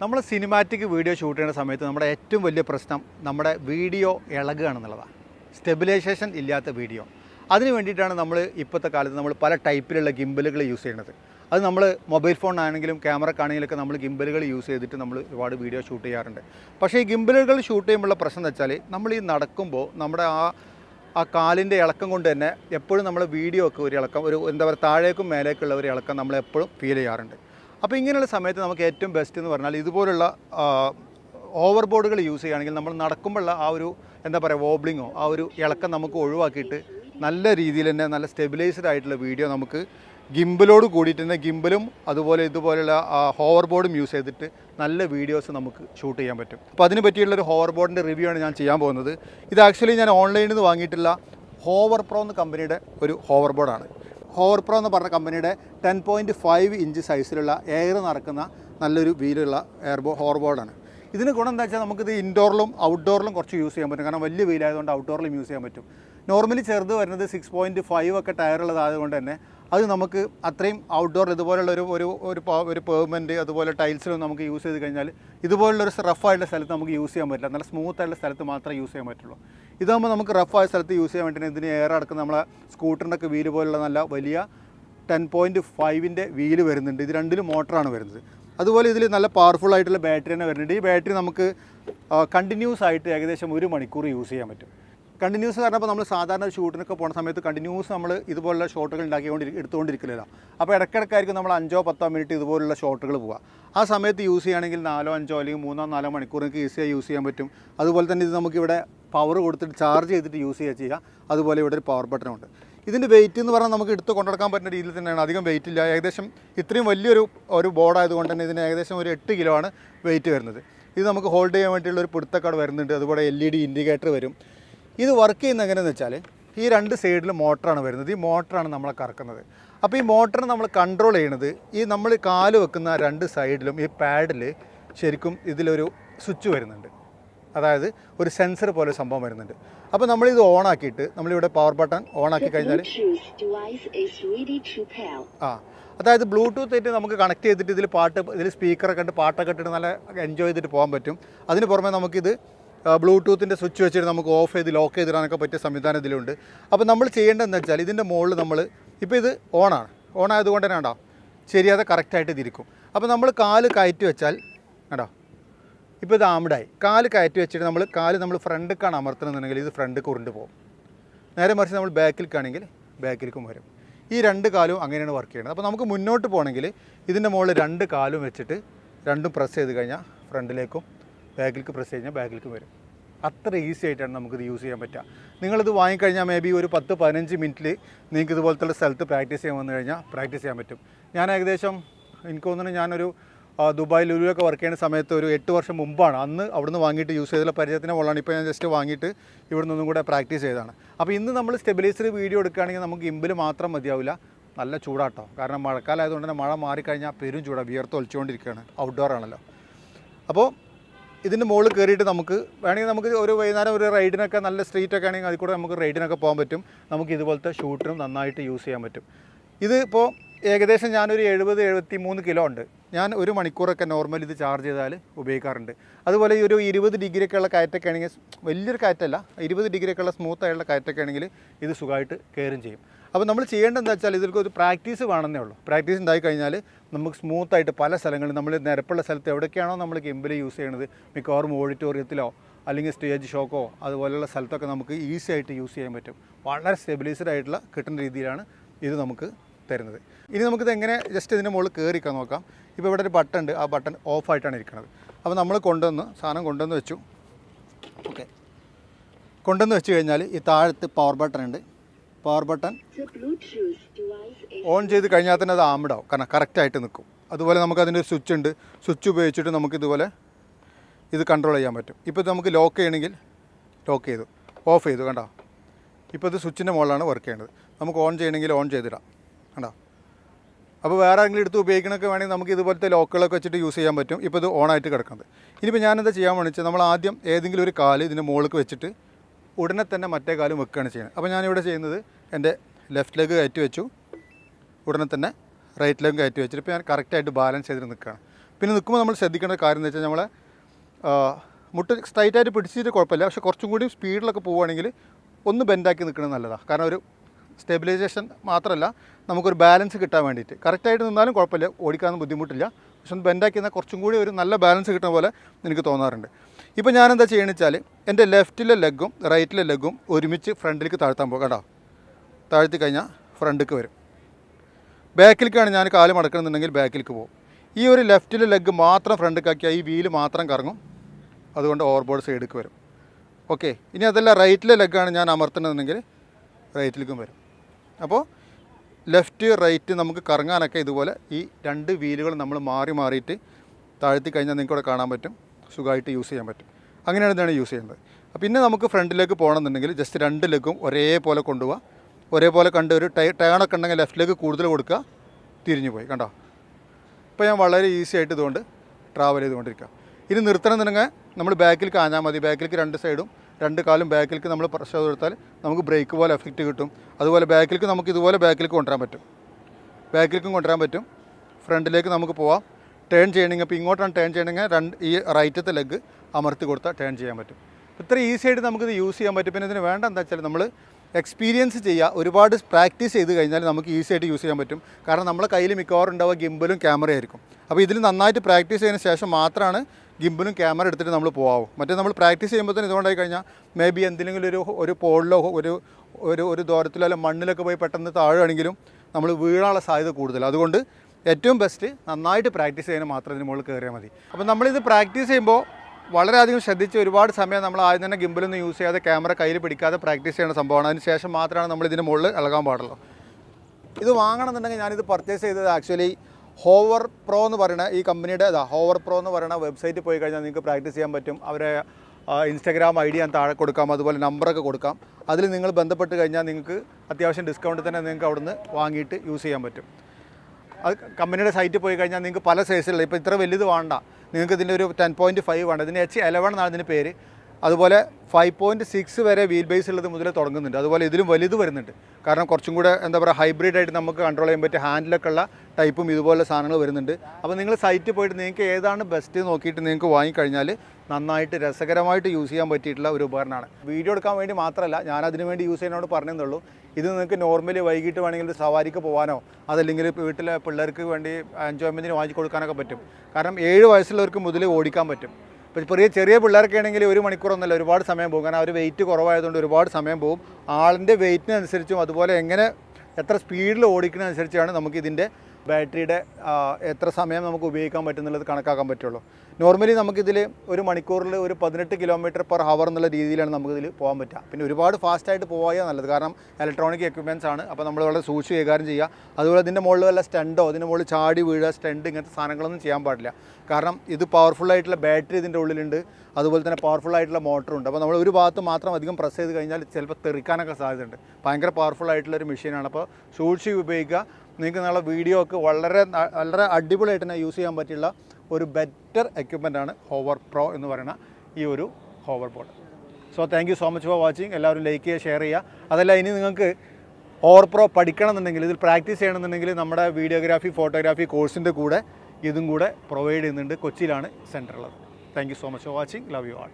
നമ്മൾ cinematic video shoot ചെയ്യുന്ന സമയത്ത് നമ്മുടെ ഏറ്റവും വലിയ പ്രശ്നം നമ്മുടെ വീഡിയോ ഇളകുകയാണെന്നുള്ളതാണ് സ്റ്റെബിലൈസേഷൻ ഇല്ലാത്ത വീഡിയോ അതിന് വേണ്ടിയിട്ടാണ് നമ്മൾ ഇപ്പോഴത്തെ കാലത്ത് നമ്മൾ പല ടൈപ്പിലുള്ള ഗിംബലുകൾ യൂസ് ചെയ്യുന്നത്. അത് നമ്മൾ മൊബൈൽ ഫോൺ ആണെങ്കിലും ക്യാമറക്കാണെങ്കിലൊക്കെ നമ്മൾ ഗിംബലുകൾ യൂസ് ചെയ്തിട്ട് നമ്മൾ ഒരുപാട് വീഡിയോ ഷൂട്ട് ചെയ്യാറുണ്ട്. പക്ഷേ ഈ ഗിംബലുകൾ ഷൂട്ട് ചെയ്യുമ്പോഴുള്ള പ്രശ്നം എന്ന് വെച്ചാൽ നമ്മൾ ഈ നടക്കുമ്പോൾ നമ്മുടെ ആ ആ കാലിന്റെ ഇളക്കം കൊണ്ട് തന്നെ എപ്പോഴും നമ്മൾ വീഡിയോ ഒക്കെ ഒരു ഇളക്കം ഒരു എന്താ പറയുക താഴേക്കും മേലേക്കുള്ള ഒരു ഇളക്കം നമ്മൾ എപ്പോഴും ഫീൽ ചെയ്യാറുണ്ട്. അപ്പോൾ ഇങ്ങനെയുള്ള സമയത്ത് നമുക്ക് ഏറ്റവും ബെസ്റ്റ് എന്ന് പറഞ്ഞാൽ ഇതുപോലുള്ള ഓവർ ബോർഡുകൾ യൂസ് ചെയ്യുകയാണെങ്കിൽ നമ്മൾ നടക്കുമ്പോഴുള്ള ആ ഒരു എന്താ പറയുക വോബ്ലിങ്ങോ ആ ഒരു ഇളക്കം നമുക്ക് ഒഴിവാക്കിയിട്ട് നല്ല രീതിയിൽ തന്നെ നല്ല സ്റ്റെബിലൈസ്ഡ് ആയിട്ടുള്ള വീഡിയോ നമുക്ക് ഗിംബലോട് കൂടിയിട്ട് തന്നെ ഗിംബലും അതുപോലെ ഇതുപോലെയുള്ള ഹോവർ ബോർഡും യൂസ് ചെയ്തിട്ട് നല്ല വീഡിയോസ് നമുക്ക് ഷൂട്ട് ചെയ്യാൻ പറ്റും. അപ്പോൾ അതിന് പറ്റിയുള്ള ഒരു ഹോവർ ബോർഡിന്റെ റിവ്യൂ ആണ് ഞാൻ ചെയ്യാൻ പോകുന്നത്. ഇത് ആക്ച്വലി ഞാൻ ഓൺലൈനിൽ നിന്ന് വാങ്ങിയിട്ടുള്ള ഹോവർ പ്രോ എന്ന കമ്പനിയുടെ ഒരു ഹോവർ ബോർഡാണ് ഹോവർ പ്രോ എന്ന് പറഞ്ഞ കമ്പനിയുടെ ടെൻ പോയിന്റ് ഫൈവ് ഇഞ്ച് സൈസിലുള്ള എയർ നടക്കുന്ന നല്ലൊരു വീലുള്ള എയർ ബോ ഹോർ ബോർഡാണ്. ഇതിന് ഗുണം എന്താ വെച്ചാൽ നമുക്കിത് ഇൻഡോറിലും ഔട്ട്ഡോറിലും കുറച്ച് യൂസ് ചെയ്യാൻ പറ്റും. കാരണം വലിയ വീലായതുകൊണ്ട് ഔട്ട്ഡോറിലും യൂസ് ചെയ്യാൻ പറ്റും. നോർമലി ചെറുത് വരുന്നത് സിക്സ് പോയിന്റ് ഫൈവ് ഒക്കെ ടയറുള്ളതായതുകൊണ്ട് തന്നെ അത് നമുക്ക് അത്രയും ഔട്ട്ഡോർ ഇതുപോലുള്ള ഒരു ഒരു ഒരു ഒരു പേയ്മെന്റ് അതുപോലെ ടൈൽസിലും നമുക്ക് യൂസ് ചെയ്ത് കഴിഞ്ഞാൽ ഇതുപോലുള്ളൊരു റഫായിട്ടുള്ള സ്ഥലത്ത് നമുക്ക് യൂസ് ചെയ്യാൻ പറ്റില്ല. നല്ല സ്മൂത്ത് ആയിട്ടുള്ള സ്ഥലത്ത് മാത്രമേ യൂസ് ചെയ്യാൻ പറ്റുള്ളൂ. ഇതാകുമ്പോൾ നമുക്ക് റഫായ സ്ഥലത്ത് യൂസ് ചെയ്യാൻ വേണ്ടി ഇതിന് എയർ അടക്കം നമ്മളെ സ്കൂട്ടറിന്റെ ഒക്കെ വീൽ പോലുള്ള നല്ല വലിയ ടെൻ പോയിന്റ് ഫൈവിന്റെ വീൽ വരുന്നുണ്ട്. ഇത് രണ്ടിലും മോട്ടറാണ് വരുന്നത്. അതുപോലെ ഇതിൽ നല്ല പവർഫുൾ ആയിട്ടുള്ള ബാറ്ററി തന്നെ വരുന്നുണ്ട്. ഈ ബാറ്ററി നമുക്ക് കണ്ടിന്യൂസ് ആയിട്ട് ഏകദേശം ഒരു മണിക്കൂർ യൂസ് ചെയ്യാൻ പറ്റും. കണ്ടിന്യൂസ് പറഞ്ഞപ്പോൾ നമ്മൾ സാധാരണ ഷൂട്ടിനൊക്കെ പോകുന്ന സമയത്ത് കണ്ടിന്യൂസ് നമ്മൾ ഇതുപോലുള്ള ഷോട്ടുകൾ ഉണ്ടാക്കിക്കൊണ്ട് എടുത്തുകൊണ്ടിരിക്കില്ല അപ്പോൾ ഇടയ്ക്കിടയ്ക്കായിരിക്കും നമ്മൾ അഞ്ചോ പത്തോ മിനിറ്റ് ഇതുപോലുള്ള ഷോട്ടുകൾ പോവുക. ആ സമയത്ത് യൂസ് ചെയ്യുകയാണെങ്കിൽ നാലോ അഞ്ചോ അല്ലെങ്കിൽ മൂന്നോ നാലോ മണിക്കൂർ നിങ്ങൾക്ക് ഈസിയായി യൂസ് ചെയ്യാൻ പറ്റും. അതുപോലെ തന്നെ ഇത് നമുക്കിവിടെ പവർ കൊടുത്തിട്ട് ചാർജ് ചെയ്തിട്ട് യൂസ് ചെയ്യുക ചെയ്യുക അതുപോലെ ഇവിടെ ഒരു പവർ ബട്ടണുണ്ട് ഇതിന്റെ വെയിറ്റ് എന്ന് പറഞ്ഞാൽ നമുക്ക് എടുത്ത് കൊണ്ടുനടക്കാൻ പറ്റുന്ന രീതിയിൽ തന്നെയാണ്. അധികം വെയിറ്റ് ഇല്ല. ഏകദേശം ഇത്രയും വലിയൊരു ഒരു ബോർഡ് ആയതുകൊണ്ട് തന്നെ ഇതിന് ഏകദേശം ഒരു എട്ട് കിലോ ആണ് വെയിറ്റ് വരുന്നത്. ഇത് നമുക്ക് ഹോൾഡ് ചെയ്യാൻ വേണ്ടിയുള്ള ഒരു പിടുത്തക്കാട് വരുന്നുണ്ട്. അതുപോലെ എൽ ഇ ഡി ഇൻഡിക്കേറ്റർ വരും. ഇത് വർക്ക് ചെയ്യുന്ന എങ്ങനെയെന്ന് വെച്ചാൽ ഈ രണ്ട് സൈഡിൽ മോട്ടറാണ് വരുന്നത്. ഈ മോട്ടറാണ് നമ്മളെ കറക്കുന്നത്. അപ്പോൾ ഈ മോട്ടർ നമ്മൾ കൺട്രോൾ ചെയ്യണത് ഈ നമ്മൾ കാൽ വെക്കുന്ന രണ്ട് സൈഡിലും ഈ പാഡിൽ ശരിക്കും ഇതിലൊരു സ്വിച്ച് വരുന്നുണ്ട്. അതായത് ഒരു സെൻസർ പോലെ സംഭവം വരുന്നുണ്ട്. അപ്പോൾ നമ്മളിത് ഓണാക്കിയിട്ട് നമ്മളിവിടെ പവർ ബട്ടൺ ഓൺ ആക്കി കഴിഞ്ഞാൽ. ആ അതായത് ബ്ലൂടൂത്ത് ആയിട്ട് നമുക്ക് കണക്ട് ചെയ്തിട്ട് ഇതിൽ പാട്ട് ഇതിൽ സ്പീക്കറൊക്കെ ഇട്ട് പാട്ടൊക്കെ ഇട്ടിട്ട് നല്ല എൻജോയ് ചെയ്തിട്ട് പോകാൻ പറ്റും. അതിന് പുറമെ നമുക്കിത് ബ്ലൂടൂത്തിന്റെ സ്വിച്ച് വെച്ചിട്ട് നമുക്ക് ഓഫ് ചെയ്ത് ലോക്ക് ചെയ്തിടാനൊക്കെ പറ്റിയ സംവിധാനം ഇതിലുണ്ട്. അപ്പോൾ നമ്മൾ ചെയ്യേണ്ടതെന്ന് വെച്ചാൽ ഇതിന്റെ മുകളിൽ നമ്മൾ ഇപ്പോൾ ഇത് ഓണാണ് ഓൺ ആയതുകൊണ്ട് തന്നെ ഉണ്ടോ ശരിയാതെ കറക്റ്റായിട്ട് ഇതിരിക്കും അപ്പോൾ നമ്മൾ കാൽ കയറ്റി വെച്ചാൽ കേട്ടോ ഇപ്പോൾ ഇത് ആമിഡായി കാൽ കയറ്റി വെച്ചിട്ട് നമ്മൾ കാൽ നമ്മൾ ഫ്രണ്ടിലേക്കാണ് അമർത്തണമെന്നുണ്ടെങ്കിൽ ഇത് ഫ്രണ്ടിലേക്ക് ഉരുണ്ട് പോകും. നേരെ മറിച്ച് നമ്മൾ ബാക്കിലേക്കാണെങ്കിൽ ബാക്കിലേക്കും വരും. ഈ രണ്ട് കാലും അങ്ങനെയാണ് വർക്ക് ചെയ്യുന്നത്. അപ്പോൾ നമുക്ക് മുന്നോട്ട് പോകണമെങ്കിൽ ഇതിന്റെ മുകളിൽ രണ്ട് കാലും വെച്ചിട്ട് രണ്ടും പ്രസ് ചെയ്ത് കഴിഞ്ഞാൽ ഫ്രണ്ടിലേക്കും ബാക്കിലേക്ക് പ്രസ് കഴിഞ്ഞാൽ ബാക്കിലേക്ക് വരും. അത്ര ഈസി ആയിട്ടാണ് നമുക്കിത് യൂസ് ചെയ്യാൻ പറ്റുക. നിങ്ങളിത് വാങ്ങിക്കഴിഞ്ഞാൽ മേ ബി ഒരു പത്ത് പതിനഞ്ച് മിനിറ്റിൽ നിങ്ങൾക്ക് ഇതുപോലത്തെ സ്ഥലത്ത് പ്രാക്ടീസ് ചെയ്യാൻ വന്നു കഴിഞ്ഞാൽ പ്രാക്ടീസ് ചെയ്യാൻ പറ്റും. ഞാൻ ഏകദേശം എനിക്ക് തോന്നുന്നു ഞാനൊരു ദുബായ് ലുലുവൊക്കെ വർക്ക് ചെയ്യുന്ന സമയത്ത് ഒരു എട്ട് വർഷം മുമ്പാണ്. അന്ന് അവിടുന്ന് വാങ്ങിയിട്ട് യൂസ് ചെയ്തുള്ള പരിചയത്തിന് മുകളാണ് ഇപ്പോൾ ഞാൻ ജസ്റ്റ് വാങ്ങിയിട്ട് ഇവിടെ നിന്നും കൂടെ പ്രാക്ടീസ് ചെയ്തതാണ്. അപ്പോൾ ഇന്ന് നമ്മൾ സ്റ്റെബിലൈസർ വീഡിയോ എടുക്കുകയാണെങ്കിൽ നമുക്ക് ഇമ്പിൽ മാത്രം മതിയാവില്ല. നല്ല ചൂടാട്ടോ. കാരണം മഴക്കാലമായതുകൊണ്ട് തന്നെ മഴ മാറിക്കഴിഞ്ഞാൽ പെരും ചൂടാണ് വിയർത്ത് ഒലിച്ചുകൊണ്ടിരിക്കുകയാണ്. ഔട്ട്ഡോർ ആണല്ലോ. അപ്പോൾ ഇതിന്റെ മുകളിൽ കയറിയിട്ട് നമുക്ക് വേണമെങ്കിൽ നമുക്ക് ഒരു വൈകുന്നേരം ഒരു റൈഡിനൊക്കെ നല്ല സ്ട്രീറ്റൊക്കെ ആണെങ്കിൽ അതിൽ കൂടെ നമുക്ക് റൈഡിനൊക്കെ പോകാൻ പറ്റും. നമുക്ക് ഇതുപോലത്തെ ഷൂട്ടിനും നന്നായിട്ട് യൂസ് ചെയ്യാൻ പറ്റും. ഇത് ഇപ്പോൾ ഏകദേശം ഞാനൊരു എഴുപത് എഴുപത്തി മൂന്ന് കിലോ ഉണ്ട്. ഞാൻ ഒരു മണിക്കൂറൊക്കെ നോർമൽ ഇത് ചാർജ് ചെയ്താൽ ഉപയോഗിക്കാറുണ്ട്. അതുപോലെ ഈ ഒരു ഇരുപത് ഡിഗ്രിയൊക്കെ ഉള്ള കയറ്റൊക്കെ ആണെങ്കിൽ വലിയൊരു കയറ്റല്ല ഇരുപത് ഡിഗ്രിയൊക്കെ ഉള്ള സ്മൂത്ത് ആയിട്ടുള്ള കയറ്റൊക്കെ ആണെങ്കിൽ ഇത് സുഖമായിട്ട് കയറും ചെയ്യും. അപ്പോൾ നമ്മൾ ചെയ്യേണ്ടത് എന്താ വെച്ചാൽ ഇതിൽക്ക് ഒരു പ്രാക്ടീസ് വേണമെന്നേ ഉള്ളൂ. പ്രാക്ടീസ് ഉണ്ടായി കഴിഞ്ഞാൽ നമുക്ക് സ്മൂത്തായിട്ട് പല സ്ഥലങ്ങളിൽ നമ്മൾ നിരപ്പുള്ള സ്ഥലത്ത് എവിടെയൊക്കെയാണോ നമ്മൾ ഗിംബിൽ യൂസ് ചെയ്യണത് മിക്കവാറും ഓഡിറ്റോറിയത്തിലോ അല്ലെങ്കിൽ സ്റ്റേജ് ഷോക്കോ അതുപോലെയുള്ള സ്ഥലത്തൊക്കെ നമുക്ക് ഈസി ആയിട്ട് യൂസ് ചെയ്യാൻ പറ്റും. വളരെ സ്റ്റെബിലൈസ്ഡ് ആയിട്ടുള്ള കിട്ടുന്ന രീതിയിലാണ് ഇത് നമുക്ക് തരുന്നത്. ഇനി നമുക്കിത് എങ്ങനെ ജസ്റ്റ് ഇതിന്റെ മുകളിൽ കയറിക്കാൻ നോക്കാം. ഇപ്പോൾ ഇവിടെ ഒരു ബട്ടൺ ഉണ്ട്. ആ ബട്ടൺ ഓഫായിട്ടാണ് ഇരിക്കുന്നത് അപ്പോൾ നമ്മൾ കൊണ്ടുവന്ന് സാധനം കൊണ്ടുവന്ന് വെച്ചു. ഓക്കെ കൊണ്ടുവന്ന് വെച്ച് കഴിഞ്ഞാൽ ഈ താഴത്ത് പവർ ബട്ടൺ ഉണ്ട്. പവർ ബട്ടൺ ഓൺ ചെയ്ത് കഴിഞ്ഞാൽ തന്നെ അത് ആമിടാവും കാരണം കറക്റ്റായിട്ട് നിൽക്കും. അതുപോലെ നമുക്ക് അതിന്റെ ഒരു സ്വിച്ച് ഉണ്ട്. സ്വിച്ച് ഉപയോഗിച്ചിട്ട് നമുക്ക് ഇതുപോലെ ഇത് കൺട്രോൾ ചെയ്യാൻ പറ്റും. ഇപ്പോൾ ഇത് നമുക്ക് ലോക്ക് ചെയ്യണമെങ്കിൽ ലോക്ക് ചെയ്തു. ഓഫ് ചെയ്തു കണ്ടോ? ഇപ്പോൾ ഇത് സ്വിച്ചിന്റെ മുകളിലാണ് വർക്ക് ചെയ്യേണ്ടത് നമുക്ക് ഓൺ ചെയ്യണമെങ്കിൽ ഓൺ ചെയ്തിടാം. കണ്ടോ? അപ്പോൾ വേറെ ആരെങ്കിലും എടുത്ത് ഉപയോഗിക്കണമൊക്കെ വേണമെങ്കിൽ നമുക്ക് ഇതുപോലത്തെ ലോക്കുകളൊക്കെ വെച്ചിട്ട് യൂസ് ചെയ്യാൻ പറ്റും. ഇപ്പോൾ ഇത് ഓണായിട്ട് കിടക്കുന്നത്. ഇനിയിപ്പോൾ ഞാനെന്താ ചെയ്യാൻ വേണ്ടി നമ്മൾ ആദ്യം ഏതെങ്കിലും ഒരു കാൽ ഇതിന്റെ മുകളിലേക്ക് വെച്ചിട്ട് ഉടനെ തന്നെ മറ്റേ കാലും വെക്കുകയാണ് ചെയ്യുന്നത്. അപ്പോൾ ഞാനിവിടെ ചെയ്യുന്നത് എന്റെ ലെഫ്റ്റ് ലെഗ് കയറ്റി വെച്ചു. ഉടനെ തന്നെ റൈറ്റ് ലെഗ് കയറ്റി വെച്ചിട്ട് ഇപ്പോൾ ഞാൻ കറക്റ്റായിട്ട് ബാലൻസ് ചെയ്തിട്ട് നിൽക്കുകയാണ്. പിന്നെ നിൽക്കുമ്പോൾ നമ്മൾ ശ്രദ്ധിക്കേണ്ട കാര്യം എന്ന് വെച്ചാൽ നമ്മൾ മുട്ട് സ്ട്രൈറ്റ് ആയിട്ട് പിടിച്ചിട്ട് കുഴപ്പമില്ല. പക്ഷേ കുറച്ചും കൂടി സ്പീഡിലൊക്കെ പോവുകയാണെങ്കിൽ ഒന്ന് ബെൻഡാക്കി നിൽക്കുന്നത് നല്ലതാണ് കാരണം ഒരു സ്റ്റെബിലൈസേഷൻ മാത്രമല്ല നമുക്കൊരു ബാലൻസ് കിട്ടാൻ വേണ്ടിയിട്ട്. കറക്റ്റായിട്ട് നിന്നാലും കുഴപ്പമില്ല ഓടിക്കാനൊന്നും ബുദ്ധിമുട്ടില്ല. പക്ഷെ ബെൻഡാക്കി നിന്നാൽ കുറച്ചും കൂടി ഒരു നല്ല ബാലൻസ് കിട്ടുന്ന പോലെ എനിക്ക് തോന്നാറുണ്ട്. ഇപ്പോൾ ഞാനെന്താ ചെയ്യണമെന്ന് വെച്ചാൽ എന്റെ ലെഫ്റ്റിലെ ലെഗും റൈറ്റിലെ ലെഗും ഒരുമിച്ച് ഫ്രണ്ടിലേക്ക് താഴ്ത്താൻ പോകും കേട്ടോ. താഴ്ത്തി കഴിഞ്ഞാൽ ഫ്രണ്ടിലേക്ക് വരും. ബാക്കിലേക്കാണ് ഞാൻ കാൽ മടക്കണമെന്നുണ്ടെങ്കിൽ ബാക്കിലേക്ക് പോകും. ഈ ഒരു ലെഫ്റ്റിലെ ലെഗ് മാത്രം ഫ്രണ്ടിലേക്കാക്കിയാൽ ഈ വീൽ മാത്രം കറങ്ങും. അതുകൊണ്ട് ഓവർബോർഡ് സൈഡിലേക്ക് വരും. ഓക്കെ ഇനി അതല്ല റൈറ്റിലെ ലെഗാണ് ഞാൻ അമർത്തണമെന്നുണ്ടെങ്കിൽ റൈറ്റിലേക്കും വരും. അപ്പോൾ ലെഫ്റ്റ് റൈറ്റ് നമുക്ക് കറങ്ങാനൊക്കെ ഇതുപോലെ ഈ രണ്ട് വീലുകൾ നമ്മൾ മാറി മാറിയിട്ട് താഴ്ത്തി കഴിഞ്ഞാൽ നിങ്ങൾക്ക് ഇവിടെ കാണാൻ പറ്റും. സുഖമായിട്ട് യൂസ് ചെയ്യാൻ പറ്റും. അങ്ങനെയാണ് ഇതാണ് യൂസ് ചെയ്യുന്നത്. പിന്നെ നമുക്ക് ഫ്രണ്ടിലേക്ക് പോകണമെന്നുണ്ടെങ്കിൽ ജസ്റ്റ് രണ്ട് ലെഗും ഒരേപോലെ കൊണ്ടുപോവുക ഒരേപോലെ കണ്ട് ഒരു ടൈ ടേണൊക്കെ ഉണ്ടെങ്കിൽ ലെഫ്റ്റിലേക്ക് കൂടുതൽ കൊടുക്കുക തിരിഞ്ഞു പോയി. കണ്ടോ? ഇപ്പോൾ ഞാൻ വളരെ ഈസി ആയിട്ട് ഇതുകൊണ്ട് ട്രാവൽ ചെയ്തുകൊണ്ടിരിക്കുക. ഇനി നിർത്തണം എന്നുണ്ടെങ്കിൽ നമ്മൾ ബാക്കിൽ കാഞ്ഞാൽ മതി. ബാക്കിലേക്ക് രണ്ട് സൈഡും രണ്ട് കാലും ബാക്കിലേക്ക് നമ്മൾ പ്രഷർ കൊടുത്താൽ നമുക്ക് ബ്രേക്ക് പോലെ എഫക്റ്റ് കിട്ടും. അതുപോലെ ബാക്കിലേക്ക് നമുക്ക് ഇതുപോലെ ബാക്കിലേക്ക് കൊണ്ടുവരാൻ പറ്റും. ബാക്കിലേക്കും കൊണ്ടുവരാൻ പറ്റും. ഫ്രണ്ടിലേക്ക് നമുക്ക് പോവാം. ടേൺ ചെയ്യണമെങ്കിൽ അപ്പോൾ ഇങ്ങോട്ടാണ് ടേൺ ചെയ്യണമെങ്കിൽ രണ്ട് ഈ റൈറ്റത്തെ ലെഗ് അമർത്തി കൊടുത്താൽ ടേൺ ചെയ്യാൻ പറ്റും. ഇത്ര ഈസി ആയിട്ട് നമുക്കിത് യൂസ് ചെയ്യാൻ പറ്റും. പിന്നെ ഇതിന് വേണ്ട എന്താ വെച്ചാൽ നമ്മൾ എക്സ്പീരിയൻസ് ചെയ്യുക. ഒരുപാട് പ്രാക്ടീസ് ചെയ്ത് കഴിഞ്ഞാൽ നമുക്ക് ഈസി ആയിട്ട് യൂസ് ചെയ്യാൻ പറ്റും. കാരണം നമ്മളെ കയ്യിൽ മിക്കവാറും ഉണ്ടാവുക ഗിംബലും ക്യാമറയായിരിക്കും അപ്പോൾ ഇതിൽ നന്നായിട്ട് പ്രാക്ടീസ് ചെയ്തതിന് ശേഷം മാത്രമാണ് ഗിംബലും ക്യാമറ എടുത്തിട്ട് നമ്മൾ പോകാവും മറ്റേ നമ്മൾ പ്രാക്ടീസ് ചെയ്യുമ്പോൾ തന്നെ ഇതുകൊണ്ടായി കഴിഞ്ഞാൽ മേ ബി എന്തെങ്കിലും ഒരു ഒരു പോളിലോ ഒരു ഒരു ഒരു ദൂരത്തിലോ അല്ല മണ്ണിലൊക്കെ പോയി പെട്ടെന്ന് താഴുകയാണെങ്കിലും നമ്മൾ വീഴാനുള്ള സാധ്യത കൂടുതൽ. അതുകൊണ്ട് ഏറ്റവും ബെസ്റ്റ് നന്നായിട്ട് പ്രാക്ടീസ് ചെയ്യാൻ മാത്രം ഇതിന് മുകളിൽ കയറിയാൽ മതി. അപ്പോൾ നമ്മളിത് പ്രാക്ടീസ് ചെയ്യുമ്പോൾ വളരെയധികം ശ്രദ്ധിച്ച് ഒരുപാട് സമയം നമ്മൾ ആദ്യം തന്നെ ഗിമ്പിലൊന്നും യൂസ് ചെയ്യാതെ ക്യാമറ കയ്യിൽ പിടിക്കാതെ പ്രാക്ടീസ് ചെയ്യുന്ന സംഭവമാണ്. അതിന് ശേഷം മാത്രമാണ് നമ്മൾ ഇതിന് മുകളിൽ ഇളകാൻ പാടുള്ളൂ. ഇത് വാങ്ങണമെന്നുണ്ടെങ്കിൽ ഞാനിത് പർച്ചേസ് ചെയ്തത് ആക്ച്വലി ഹോവർ പ്രോ എന്ന് പറയുന്ന ഈ കമ്പനിയുടെ അതാ ഹോവർ പ്രോ എന്ന് പറയുന്ന വെബ്സൈറ്റിൽ പോയി കഴിഞ്ഞാൽ നിങ്ങൾക്ക് പ്രാക്ടീസ് ചെയ്യാൻ പറ്റും. അവരെ ഇൻസ്റ്റാഗ്രാം ഐ ഡി ഞാൻ താഴെ കൊടുക്കാം അതുപോലെ നമ്പറൊക്കെ കൊടുക്കാം. അതിൽ നിങ്ങൾ ബന്ധപ്പെട്ട് കഴിഞ്ഞാൽ നിങ്ങൾക്ക് അത്യാവശ്യം ഡിസ്കൗണ്ടിൽ തന്നെ നിങ്ങൾക്ക് അവിടുന്ന് വാങ്ങിയിട്ട് യൂസ് ചെയ്യാൻ പറ്റും. അത് കമ്പനിയുടെ സൈറ്റിൽ പോയി കഴിഞ്ഞാൽ നിങ്ങൾക്ക് പല സൈസിലുള്ള ഇപ്പോൾ ഇത്ര വലുത് വേണ്ട. നിങ്ങൾക്ക് ഇതിന്റെ ഒരു ടെൻ പോയിന്റ് ഫൈവ് വേണ്ട. ഇതിന് എച്ച് എലവൺ എന്നാണ് ഇതിന്റെ പേര്. അതുപോലെ ഫൈവ് പോയിന്റ് സിക്സ് വരെ വീൽ ബേസ് ഉള്ളത് മുതൽ തുടങ്ങുന്നുണ്ട്. അതുപോലെ ഇതിലും വലുത് വരുന്നുണ്ട്. കാരണം കുറച്ചും കൂടെ എന്താ പറയുക ഹൈബ്രിഡ് ആയിട്ട് നമുക്ക് കൺട്രോൾ ചെയ്യാൻ പറ്റിയ ഹാൻഡിലൊക്കെ ഉള്ള ടൈപ്പും ഇതുപോലെ സാധനങ്ങൾ വരുന്നുണ്ട്. അപ്പോൾ നിങ്ങൾ സൈറ്റിൽ പോയിട്ട് നിങ്ങൾക്ക് ഏതാണ് ബെസ്റ്റ് നോക്കിയിട്ട് നിങ്ങൾക്ക് വാങ്ങിക്കഴിഞ്ഞാൽ നന്നായിട്ട് രസകരമായിട്ട് യൂസ് ചെയ്യാൻ പറ്റിയിട്ടുള്ള ഒരു ഉപകരണമാണ്. വീഡിയോ എടുക്കാൻ വേണ്ടി മാത്രമല്ല ഞാൻ അതിന് വേണ്ടി യൂസ് ചെയ്യുന്നതോട് പറഞ്ഞതേ ഇത് നിങ്ങൾക്ക് നോർമലി വൈകിട്ട് വേണമെങ്കിൽ ഒരു സവാരിക്ക് പോകാനോ അതല്ലെങ്കിൽ വീട്ടിലെ പിള്ളേർക്ക് വേണ്ടി എൻജോയ്മെന്റിന് വാങ്ങിച്ചു കൊടുക്കാനൊക്കെ പറ്റും. കാരണം ഏഴ് വയസ്സുള്ളവർക്ക് മുതൽ ഓടിക്കാൻ പറ്റും. ചെറിയ ചെറിയ പിള്ളേർക്ക് ആണെങ്കിൽ ഒരു മണിക്കൂറൊന്നുമല്ല ഒരുപാട് സമയം പോകും. കാരണം അവർ വെയിറ്റ് കുറവായതുകൊണ്ട് ഒരുപാട് സമയം പോകും. ആളിന്റെ വെയിറ്റിനനുസരിച്ചും അതുപോലെ എങ്ങനെ എത്ര സ്പീഡിൽ ഓടിക്കുന്നതനുസരിച്ചാണ് നമുക്ക് ഇതിന്റെ ബാറ്ററിയുടെ എത്ര സമയം നമുക്ക് ഉപയോഗിക്കാൻ പറ്റുന്നുള്ളത് കണക്കാക്കാൻ പറ്റുള്ളൂ. നോർമലി നമുക്കിതിൽ ഒരു മണിക്കൂറിൽ ഒരു പതിനെട്ട് കിലോമീറ്റർ പെർ ഹവർ എന്നുള്ള രീതിയിലാണ് നമുക്കിതിൽ പോകാൻ പറ്റുക. പിന്നെ ഒരുപാട് ഫാസ്റ്റായിട്ട് പോയാൽ നല്ലത്. കാരണം ഇലക്ട്രോണിക് എക്യുപ്മെന്റ്സ് ആണ്. അപ്പോൾ നമ്മൾ വളരെ സൂക്ഷിച്ച് കൈകാര്യം ചെയ്യുക അതുപോലെ ഇതിന്റെ മുകളിൽ വല്ല സ്റ്റണ്ടോ അതിന്റെ മുകളിൽ ചാടി വീഴുക സ്റ്റണ്ട് ഇങ്ങനത്തെ സാധനങ്ങളൊന്നും ചെയ്യാൻ പാടില്ല. കാരണം ഇത് പവർഫുള്ളായിട്ടുള്ള ബാറ്ററി ഇതിന്റെ ഉള്ളിലുണ്ട്. അതുപോലെ തന്നെ പവർഫുള്ളായിട്ടുള്ള മോട്ടറുണ്ട് അപ്പോൾ നമ്മൾ ഒരു ഭാഗത്ത് മാത്രം അധികം പ്രസ് ചെയ്ത് കഴിഞ്ഞാൽ ചിലപ്പോൾ തെറിക്കാനൊക്കെ സാധ്യതയുണ്ട്. ഭയങ്കര പവർഫുള്ളായിട്ടുള്ള ഒരു മെഷീനാണ് അപ്പോൾ സൂക്ഷിച്ച് ഉപയോഗിക്കുക. നിങ്ങൾക്ക് നല്ല വീഡിയോ ഒക്കെ വളരെ വളരെ അടിപൊളിയായിട്ട് തന്നെ യൂസ് ചെയ്യാൻ പറ്റിയുള്ള ഒരു ബെറ്റർ എക്യുപ്മെന്റ് ആണ് ഹോവർ പ്രോ എന്ന് പറയുന്ന ഈ ഒരു hover board so thank so much for watching എല്ലാവരും ലൈക്ക് ചെയ്യുക ഷെയർ ചെയ്യുക. അതല്ല ഇനി നിങ്ങൾക്ക് ഹോവർ പ്രോ പഠിക്കണം എന്നുണ്ടെങ്കിൽ ഇതിൽ പ്രാക്ടീസ് ചെയ്യണമെന്നുണ്ടെങ്കിൽ നമ്മുടെ വീഡിയോഗ്രാഫി ഫോട്ടോഗ്രാഫി കോഴ്സിന്റെ കൂടെ ഇതും കൂടെ പ്രൊവൈഡ് ചെയ്യുന്നുണ്ട് കൊച്ചിയിലാണ് സെന്റർ ഉള്ളത്. Thank you so much for watching love you all